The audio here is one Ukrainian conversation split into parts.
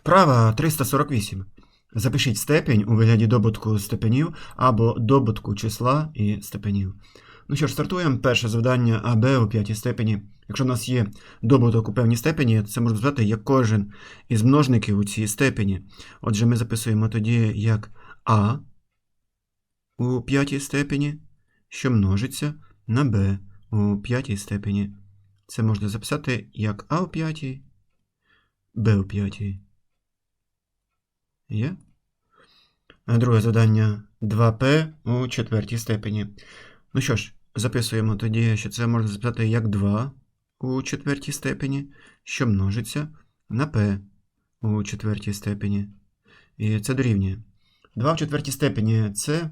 Вправа 348. Запишіть степінь у вигляді добутку степенів або добутку числа і степенів. Ну що ж, стартуємо. Перше завдання АБ у п'ятій степені. Якщо в нас є добуток у певній степені, це можна звати як кожен із множників у цій степені. Отже, ми записуємо тоді як А у п'ятій степені, що множиться на Б у п'ятій степені. Це можна записати як А у п'ятій, Б у п'ятій. Є? Друге завдання 2П у четвертій степені. Ну що ж, записуємо тоді, що це можна записати як 2 у четвертій степені, що множиться на P у четвертій степені. І це дорівнює. 2 в четвертій степені це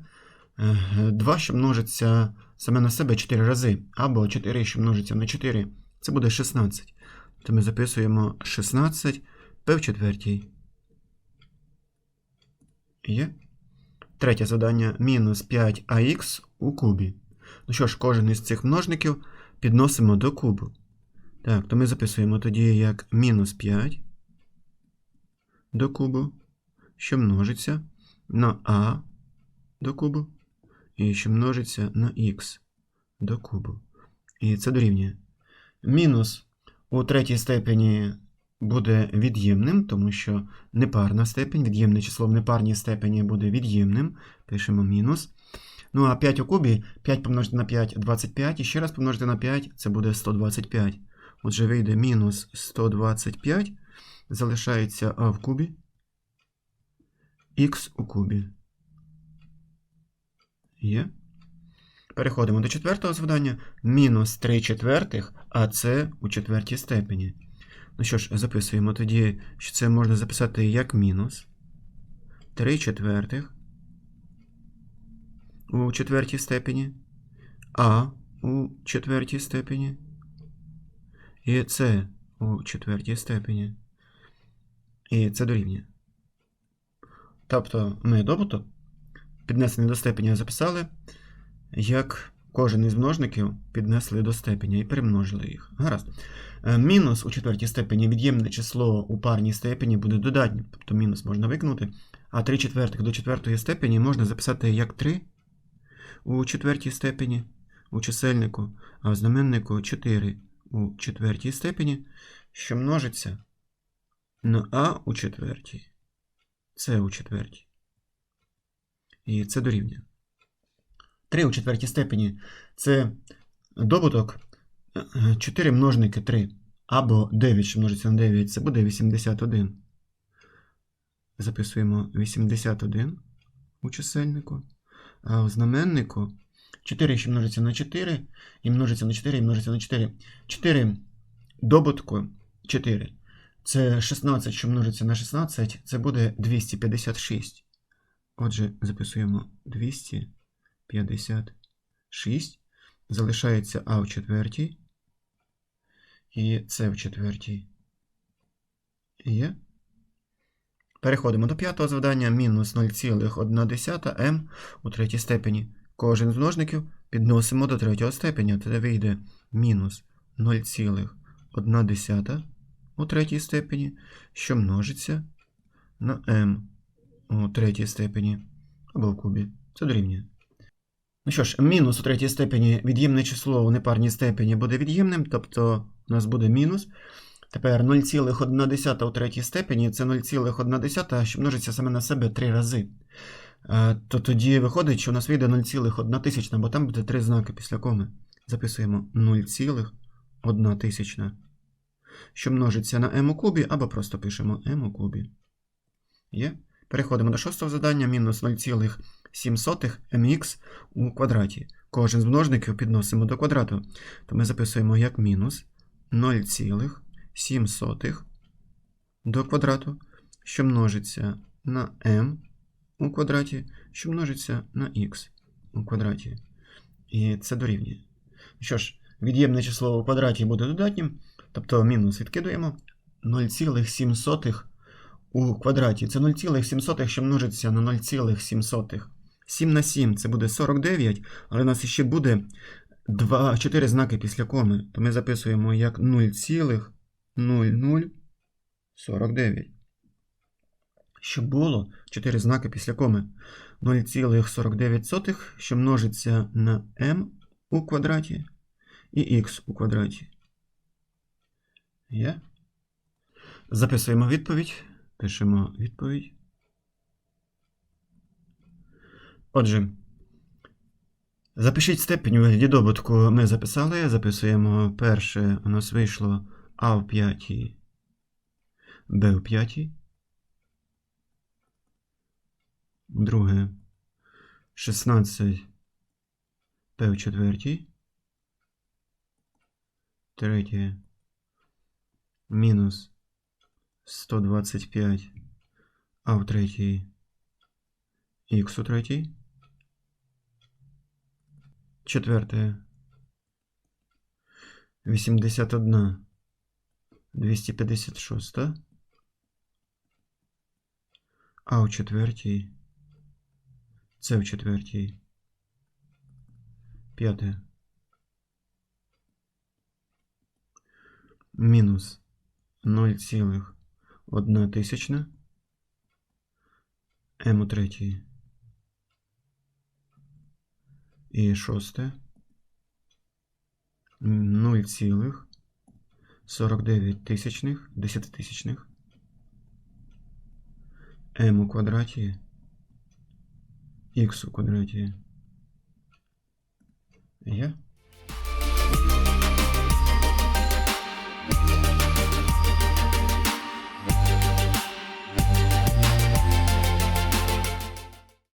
2, що множиться саме на себе 4 рази, або 4, що множиться на 4. Це буде 16. То ми записуємо 16 P в четвертій. Є. Третє завдання мінус 5ах у кубі. Ну що ж, кожен із цих множників підносимо до кубу. Так, то ми записуємо тоді як мінус 5 до кубу, що множиться на а до кубу, і що множиться на х до кубу. І це дорівнює. Мінус у третій степені буде від'ємним, тому що непарна степень, від'ємне число в непарній степені буде від'ємним. Пишемо мінус. Ну а 5 у кубі, 5 помножити на 5 25, і ще раз помножити на 5, це буде 125. Отже, вийде мінус 125, залишається а в кубі, х у кубі. Є. Переходимо до четвертого завдання. Мінус 3 четвертих, а це у четвертій степені. Ну що ж, записуємо тоді, що це можна записати як мінус 3 четвертих у четвертій степені, а у четвертій степені, і це у четвертій степені. І це дорівнює. Тобто ми добуток, піднесений до степеня, записали, як кожен із множників піднесли до степеня і перемножили їх. Гаразд. Е, Мінус у четвертій степені від'ємне число у парній степені буде додатнім, тобто мінус можна викинути, а 3 четвертих до четвертої степені можна записати як 3 у четвертій степені у чисельнику, а в знаменнику 4 у четвертій степені, що множиться на а у четвертій, С у четвертій. І це дорівнює. 3 у четвертій степені це добуток 4 множники 3. Або 9, що множиться на 9, це буде 81. Записуємо 81 у чисельнику. А в знаменнику 4, що множиться на 4, і множиться на 4, і множиться на 4. 4 добутку 4. Це 16, що множиться на 16, це буде 256. Отже, записуємо 256. Залишається А в четвертій. І С в четвертій. Є. Переходимо до п'ятого завдання. Мінус 0,1 м у третій степені. Кожен з множників підносимо до третього степеня. Тоді вийде мінус 0,1 у третій степені, що множиться на m у третій степені або в кубі. Це дорівнює. Ну що ж, мінус у третій степені від'ємне число у непарній степені буде від'ємним, тобто у нас буде мінус. Тепер 0,1 у третій степені це 0,1, що множиться саме на себе 3 рази. Е, То тоді виходить, що у нас вийде 0,1 тисячна, бо там буде 3 знаки після коми. Записуємо 0,1 тисячна, що множиться на m у кубі, або просто пишемо m у кубі. Є? Переходимо до шостого завдання. Мінус 0,7 mx у квадраті. Кожен з множників підносимо до квадрату. То ми записуємо як мінус 0,7 до квадрату, що множиться на m у квадраті, що множиться на x у квадраті. І це дорівнює. Що ж, від'ємне число у квадраті буде додатнім, тобто мінус відкидуємо 0,7 у квадраті. Це 0,7, що множиться на 0,7. 7 на 7 це буде 49, але у нас ще буде 2, 4 знаки після коми. То ми записуємо як 0,0049. щоб було 4 знаки після коми. 0,49, що множиться на m у квадраті і x у квадраті. Є? Записуємо відповідь. Пишемо відповідь. Отже, запишіть степень у вигляді добутку. Ми записали. Записуємо перше, у нас вийшло А в п'ятій, Б в п'ятій. Друге 16 П в четвертій. Третє мінус 125 А в третій Х у третій. Четверте 81 256 А у четвертій С в четвертій. П'яте. Мінус 0,1 тисячна. М у третій. І шосте. 0,49 тисячних, десятитисячних. М у квадраті. Х у квадраті. Є?